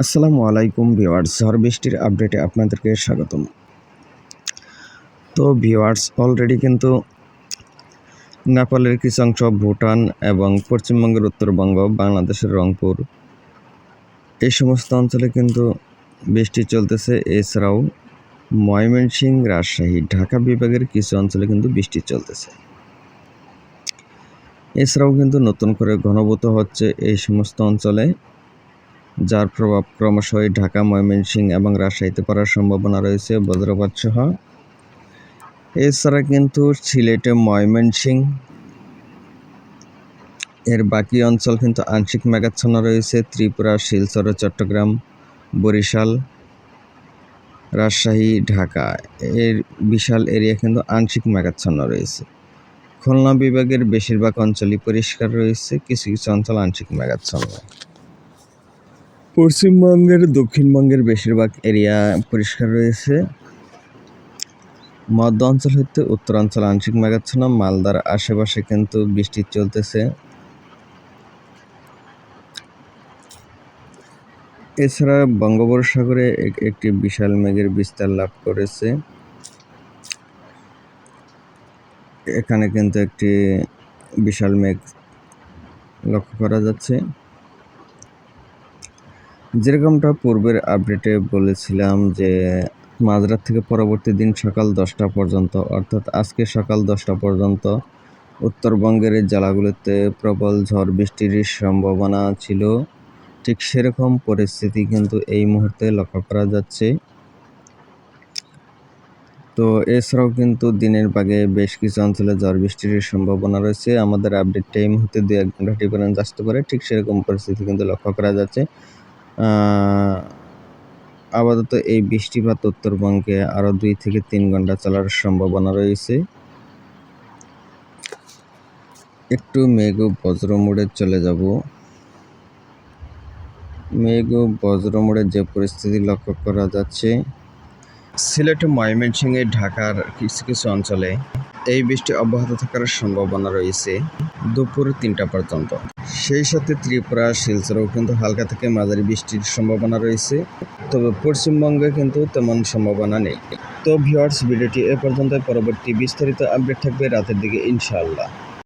আসসালামু আলাইকুম ভিওয়ার্স বৃষ্টির আপডেটে আপনাদেরকে স্বাগতম। তো ভিওয়ার্স অলরেডি কিন্তু নেপালের কিছু অংশ ভুটান এবং পশ্চিমবঙ্গের উত্তরবঙ্গ, বাংলাদেশের রংপুর, এই সমস্ত অঞ্চলে কিন্তু বৃষ্টি চলতেছে। এছাড়াও ময়মনসিংহ রাজশাহী, ঢাকা বিভাগের কিছু অঞ্চলে কিন্তু বৃষ্টি চলতেছে। এছাড়াও কিন্তু নতুন করে ঘনীভূত হচ্ছে এই সমস্ত অঞ্চলে। যার প্রভাব ক্রমশই ঢাকা, ময়মনসিংহ এবং রাজশাহীতে পড়ার সম্ভাবনা রয়েছে বজ্রপাত সহ। এছাড়া কিন্তু সিলেটে ময়মনসিংহ, এর বাকি অঞ্চল কিন্তু আংশিক মেঘাচ্ছন্ন রয়েছে। ত্রিপুরা, শিলচর, চট্টগ্রাম, বরিশাল, রাজশাহী, ঢাকা, এর বিশাল এরিয়া কিন্তু আংশিক মেঘাচ্ছন্ন রয়েছে। খুলনা বিভাগের বেশিরভাগ অঞ্চলই পরিষ্কার রয়েছে, কিছু কিছু অঞ্চল আংশিক মেঘাচ্ছন্ন। পশ্চিমবঙ্গের, দক্ষিণবঙ্গের বেশিরভাগ এরিয়া পরিষ্কার রয়েছে। মধ্য অঞ্চল হইতে উত্তরাঞ্চল আংশিক মেঘাচ্ছন্ন, মালদার আশেপাশে কিন্তু বৃষ্টি চলতেছে। এছাড়া বঙ্গোপসাগরে একটি বিশাল মেঘের বিস্তার লাভ করেছে। এখানে কিন্তু একটি বিশাল মেঘ লক্ষ্য করা যাচ্ছে। যেরকমটা পূর্বের আপডেটে বলেছিলাম যে, মাঝরাত থেকে পরবর্তী দিন সকাল দশটা পর্যন্ত, অর্থাৎ আজকে সকাল দশটা পর্যন্ত, উত্তরবঙ্গের জেলাগুলোতে প্রবল ঝড় বৃষ্টির সম্ভাবনা ছিল। ঠিক সেরকম পরিস্থিতি কিন্তু এই মুহূর্তে লক্ষ্য করা যাচ্ছে। তো এছাড়াও কিন্তু দিনের ভাগে বেশ কিছু অঞ্চলে ঝড় বৃষ্টির সম্ভাবনা রয়েছে। আমাদের আপডেটটা এই মুহূর্তে দু এক ঘণ্টা ডিফারেন্স আসতে পারে ঠিক সেরকম পরিস্থিতি কিন্তু লক্ষ্য করা যাচ্ছে। আপাতত এই বৃষ্টিপাত উত্তরবঙ্গে আরও দুই থেকে তিন ঘণ্টা চলার সম্ভাবনা রয়েছে। একটু মেঘ বজ্র মোড়ে চলে যাব। মেঘ বজ্র মোড়ে যে পরিস্থিতি লক্ষ্য করা যাচ্ছে, সিলেট, ময়মনসিংহে, ঢাকার কিছু কিছু অঞ্চলে এই বৃষ্টি অব্যাহত থাকার সম্ভাবনা রয়েছে। দুপুর তিনটা পর্যন্ত। সেই সাথে ত্রিপুরা, শিলচরেও কিন্তু হালকা থেকে মাঝারি বৃষ্টির সম্ভাবনা রয়েছে। তবে পশ্চিমবঙ্গে কিন্তু তেমন সম্ভাবনা নেই। তো ভিওয়ার্স ভিডিওটি এ পর্যন্ত পরবর্তী বিস্তারিত আপডেট থাকবে রাতের দিকে, ইনশাআল্লাহ।